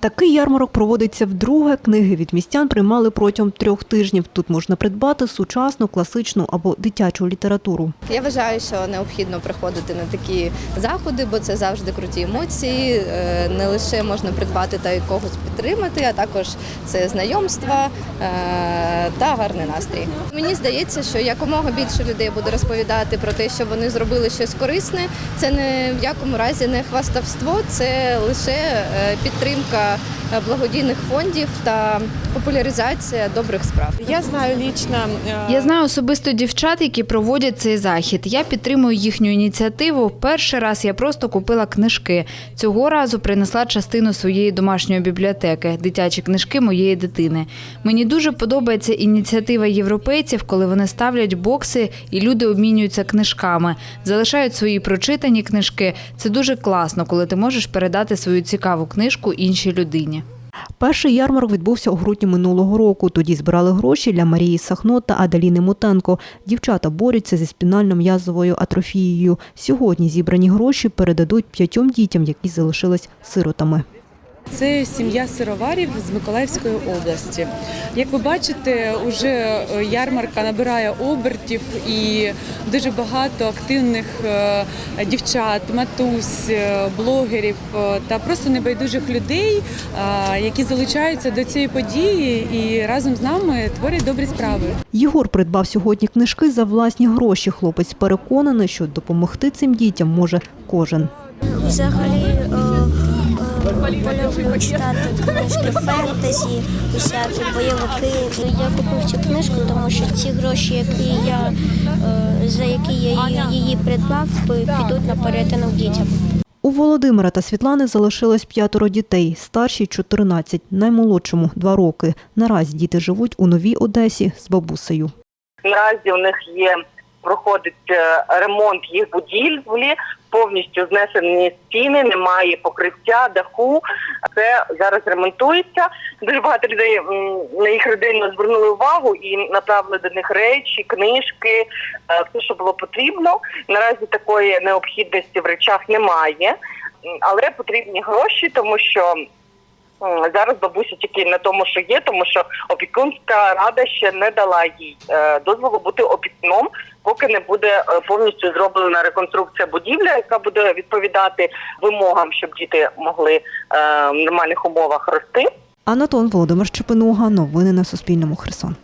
Такий ярмарок проводиться вдруге. Книги від містян приймали протягом трьох тижнів. Тут можна придбати сучасну, класичну або дитячу літературу. Я вважаю, що необхідно приходити на такі заходи, бо це завжди круті емоції. Е, Не лише можна придбати та й когось підтримати, а також це знайомства е, та гарний настрій. Мені здається, що якомога більше людей буде розповідати про те, що вони зробили щось корисне. Це не в якому разі не хвастовство, це лише е, підтримка е, благодійних фондів та популяризація добрих справ. Я знаю лично. э, Я знаю особисто дівчат, які проводять цей захід. Я підтримую їхню ініціативу. Перший раз я просто купила книжки. Цього разу принесла частину своєї домашньої бібліотеки, дитячі книжки моєї дитини. Мені дуже подобається ініціатива європейців, коли вони ставлять бокси і люди обмінюються книжками, залишають свої прочитані книжки. Це дуже класно, коли ти можеш передати свою цікаву книжку іншій людині. Перший ярмарок відбувся у грудні минулого року. Тоді збирали гроші для Марії Сахно та Аделіни Мотенко. Дівчата борються зі спінально-м'язовою атрофією. Сьогодні зібрані гроші передадуть п'ятьом дітям, які залишились сиротами. Це сім'я сироварів з Миколаївської області. Як ви бачите, уже е, ярмарка набирає обертів і дуже багато активних е, дівчат, матусь, е, блогерів та просто небайдужих людей, які залучаються до цієї події і разом з нами творять добрі справи. Єгор придбав сьогодні книжки за власні гроші. Хлопець переконаний, що допомогти цим дітям може кожен. Взагалі полюблю читати книжки фентезі, усякі бойовики. Я купив цю книжку, тому що ці гроші, які я е, за які я її, придбав, підуть на порятунок дітям. У Володимира та Світлани залишилось п'ятеро дітей, старшій 14, наймолодшому 2 роки. Наразі діти живуть у Новій Одесі з бабусею. Наразі у них є проходить е, ремонт їх будівлі, повністю знесені стіни, немає покриття, даху. Це зараз ремонтується. Дуже багато людей на їх родину звернули увагу і направили до них речі, книжки, е, все, що було потрібно. Наразі такої необхідності в речах немає, але потрібні гроші, тому що. Зараз бабуся тільки на тому, що є, тому що опікунська рада ще не дала їй е, дозволу бути опікуном, поки не буде е, повністю зроблена реконструкція будівлі, яка буде відповідати вимогам, щоб діти могли е, в нормальних умовах рости. Анатон Володимир Щепинуга. Новини на Суспільному. Херсон.